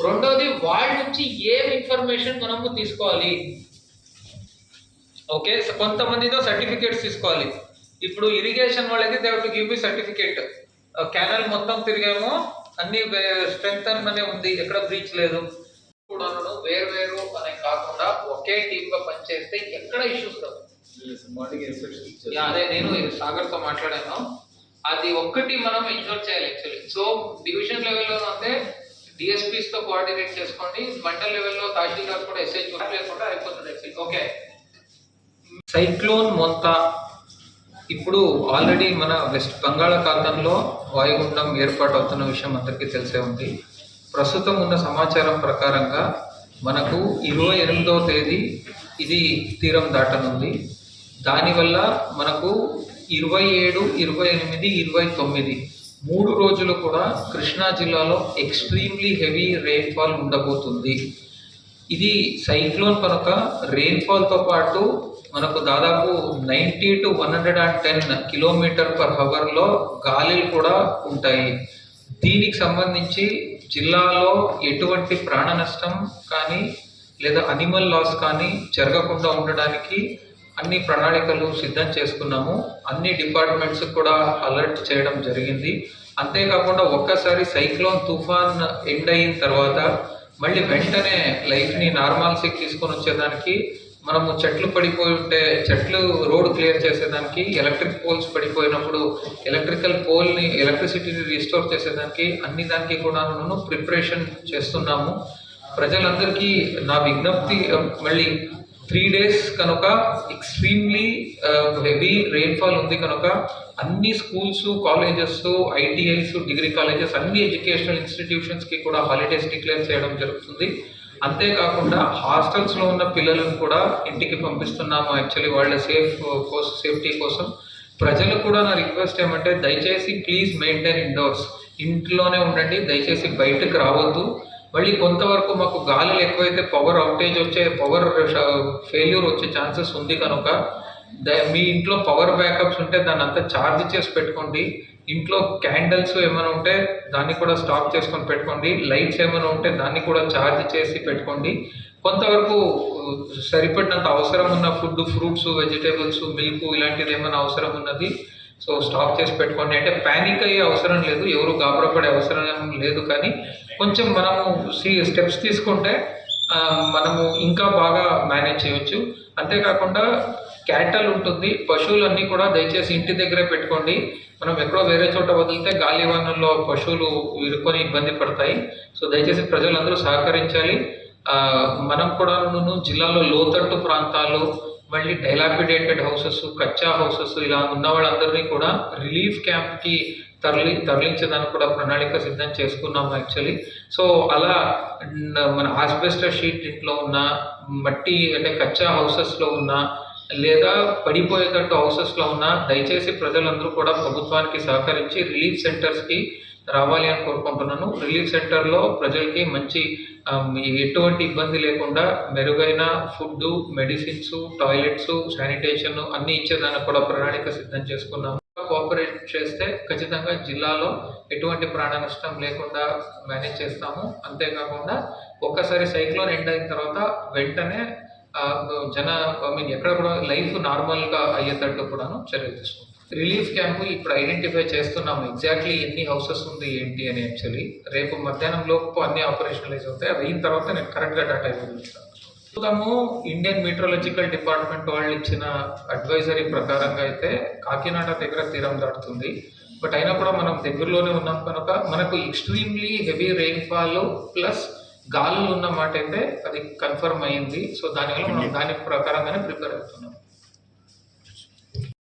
రెండోది వాళ్ళ నుంచి ఏం ఇన్ఫర్మేషన్ మనము తీసుకోవాలి? ఓకే కొంతమందితో సర్టిఫికేట్స్ తీసుకోవాలి. ఇప్పుడు ఇరిగేషన్ వాళ్ళకి they to give me certificate canal మొత్తం తిరిగాము అన్ని స్ట్రెంగ్త్ అనే ఉంది ఎక్కడ బ్రీచ్ లేదు. వేరు వేరు అనే కాకుండా ఒకే టీమ్గా పనిచేస్తే ఎక్కడ ఇష్యూస్ రావు. అదే నేను సాగర్తో మాట్లాడాను. అది ఒక్కటి మనం ఎన్షూర్ చేయాలి యాక్చువల్లీ సో డివిజన్ లెవెల్లో అంటే డిఎస్పీస్తో కోఆర్డినేట్ చేసుకోండి. మండల్ లెవెల్లో తహసీల్దార్ కూడా ఎస్ఐ లేకుండా అయిపోతుంది యాక్చువల్లీ ఓకే. సైక్లోన్ మొంత ఇప్పుడు ఆల్రెడీ మన వెస్ట్ బంగాళాఖాతంలో వాయుగుండం ఏర్పాటు అవుతున్న విషయం అందరికీ తెలిసే ఉంది. ప్రస్తుతం ఉన్న సమాచారం ప్రకారంగా మనకు ఇరవై ఎనిమిదవ తేదీ ఇది తీరం దాటనుంది. దానివల్ల మనకు ఇరవై ఏడు ఇరవై ఎనిమిది ఇరవై తొమ్మిది మూడు రోజులు కూడా కృష్ణా జిల్లాలో ఎక్స్ట్రీమ్లీ హెవీ రెయిన్ఫాల్ ఉండబోతుంది. ఇది సైక్లోన్ కనుక రెయిన్ఫాల్తో పాటు మనకు దాదాపు ninety to one hundred and ten kilometre per హవర్లో గాలిలు కూడా ఉంటాయి. దీనికి సంబంధించి జిల్లాలో ఎటువంటి ప్రాణ నష్టం కానీ లేదా అనిమల్ లాస్ కానీ జరగకుండా ఉండడానికి అన్ని ప్రణాళికలు సిద్ధం చేసుకున్నాము. అన్ని డిపార్ట్మెంట్స్ కూడా అలర్ట్ చేయడం జరిగింది. అంతేకాకుండా ఒక్కసారి సైక్లోన్ తుఫాన్ ఎండ్ అయిన తర్వాత మళ్ళీ వెంటనే లైఫ్ని నార్మల్సీకి తీసుకొని వచ్చేదానికి మనము చెట్లు పడిపోయి ఉంటే చెట్లు రోడ్ క్లియర్ చేసేదానికి ఎలక్ట్రిక్ పోల్స్ పడిపోయినప్పుడు ఎలక్ట్రికల్ పోల్ని ఎలక్ట్రిసిటీని రీస్టోర్ చేసేదానికి అన్ని దానికి కూడా ప్రిపరేషన్ చేస్తున్నాము. ప్రజలందరికీ నా విజ్ఞప్తి మళ్ళీ త్రీ డేస్ కనుక ఎక్స్ట్రీమ్లీ హెవీ రెయిన్ఫాల్ ఉంది కనుక అన్ని schools colleges ITIs degree colleges అన్ని ఎడ్యుకేషనల్ ఇన్స్టిట్యూషన్స్కి కూడా హాలిడేస్ డిక్లేర్ చేయడం జరుగుతుంది. అంతేకాకుండా హాస్టల్స్లో ఉన్న పిల్లలను కూడా ఇంటికి పంపిస్తున్నాము. యాక్చువల్లీ వాళ్ళ సేఫ్ కోసం సేఫ్టీ కోసం. ప్రజలు కూడా నా రిక్వెస్ట్ ఏమంటే దయచేసి ప్లీజ్ మెయింటైన్ ఇండోర్స్ ఇంట్లోనే ఉండండి దయచేసి బయటకు రావద్దు. మళ్ళీ కొంతవరకు మాకు గాలులు ఎక్కువైతే పవర్ అవుటేజ్ వచ్చే పవర్ ఫెయిల్యూర్ uh, వచ్చే ఛాన్సెస్ ఉంది కనుక ద- మీ ఇంట్లో పవర్ బ్యాకప్స్ ఉంటే దాన్ని అంతా ఛార్జ్ చేసి పెట్టుకోండి. ఇంట్లో క్యాండిల్స్ ఏమైనా ఉంటే దాన్ని కూడా స్టాక్ చేసుకొని పెట్టుకోండి. లైట్స్ ఏమైనా ఉంటే దాన్ని కూడా ఛార్జ్ చేసి పెట్టుకోండి. కొంతవరకు uh, సరిపడినంత అవసరం ఉన్న ఫుడ్ ఫ్రూట్స్ వెజిటేబుల్స్ మిల్క్ ఇలాంటిది ఏమైనా అవసరం ఉన్నది? సో స్టాప్ చేసి పెట్టుకోండి. అంటే ప్యానిక్ అయ్యే అవసరం లేదు ఎవరు గాబరపడే అవసరం లేదు కానీ కొంచెం మనము సీ స్టెప్స్ తీసుకుంటే మనము ఇంకా బాగా మేనేజ్ చేయొచ్చు. అంతేకాకుండా క్యాటల్ ఉంటుంది పశువులన్నీ కూడా దయచేసి ఇంటి దగ్గరే పెట్టుకోండి. మనం ఎక్కడో వేరే చోట వదిలితే గాలివానంలో పశువులు ఇరుక్కొని ఇబ్బంది పడతాయి. సో దయచేసి ప్రజలందరూ సహకరించాలి. మనం కూడా జిల్లాలో లోతట్టు ప్రాంతాలు మళ్ళీ డైలాపిడేటెడ్ హౌసెస్ కచ్చా హౌసెస్ ఇలా ఉన్న వాళ్ళందరినీ కూడా రిలీఫ్ క్యాంప్కి తరలి తరలించడానికి కూడా ప్రణాళిక సిద్ధం చేసుకున్నాం యాక్చువల్లీ సో అలా మన ఆస్బెస్టర్ షీట్ ఇంట్లో ఉన్న మట్టి అంటే కచ్చా హౌసెస్లో ఉన్న లేదా పడిపోయేటట్టు హౌసెస్లో ఉన్న దయచేసి ప్రజలందరూ కూడా ప్రభుత్వానికి సహకరించి రిలీఫ్ సెంటర్స్కి రావాలి అని కోరుకుంటున్నాను. రిలీఫ్ సెంటర్లో ప్రజలకి మంచి ఎటువంటి ఇబ్బంది లేకుండా మెరుగైన ఫుడ్ మెడిసిన్స్ టాయిలెట్స్ శానిటేషన్ అన్ని ఇచ్చేదానికి కూడా ప్రణాళిక సిద్ధం చేసుకున్నాము. కోఆపరేట్ చేస్తే ఖచ్చితంగా జిల్లాలో ఎటువంటి ప్రాణ నష్టం లేకుండా మేనేజ్ చేస్తాము. అంతేకాకుండా ఒక్కసారి సైక్లోన్ ఎండ్ అయిన తర్వాత వెంటనే జన ఐ మీన్ ఎక్కడ కూడా లైఫ్ నార్మల్గా అయ్యేటట్టు కూడాను చర్యలు తీసుకుంటాం రిలీఫ్ క్యాంపు ఇప్పుడు ఐడెంటిఫై చేస్తున్నాము ఎగ్జాక్ట్లీ ఎన్ని హౌసెస్ ఉంది ఏంటి అని యాక్చువల్లీ రేపు మధ్యాహ్నం లోపు అన్ని ఆపరేషనలైజ్ అవుతాయి. అది అయిన తర్వాత నేను కరెక్ట్గా డేటా ఇవ్వగలుగుతాను. ప్రస్తుతము ఇండియన్ మీట్రాలజికల్ డిపార్ట్మెంట్ వాళ్ళు ఇచ్చిన అడ్వైజరీ ప్రకారంగా అయితే కాకినాడ దగ్గర తీరం దాటుతుంది. బట్ అయినా కూడా మనం దగ్గరలోనే ఉన్నాం కనుక మనకు ఎక్స్ట్రీమ్లీ హెవీ రెయిన్ఫాల్ ప్లస్ గాలులు ఉన్న మాట అయితే అది కన్ఫర్మ్ అయ్యింది. సో దానివల్ల మనం దాని ప్రకారంగానే ప్రిపేర్ అవుతున్నాం.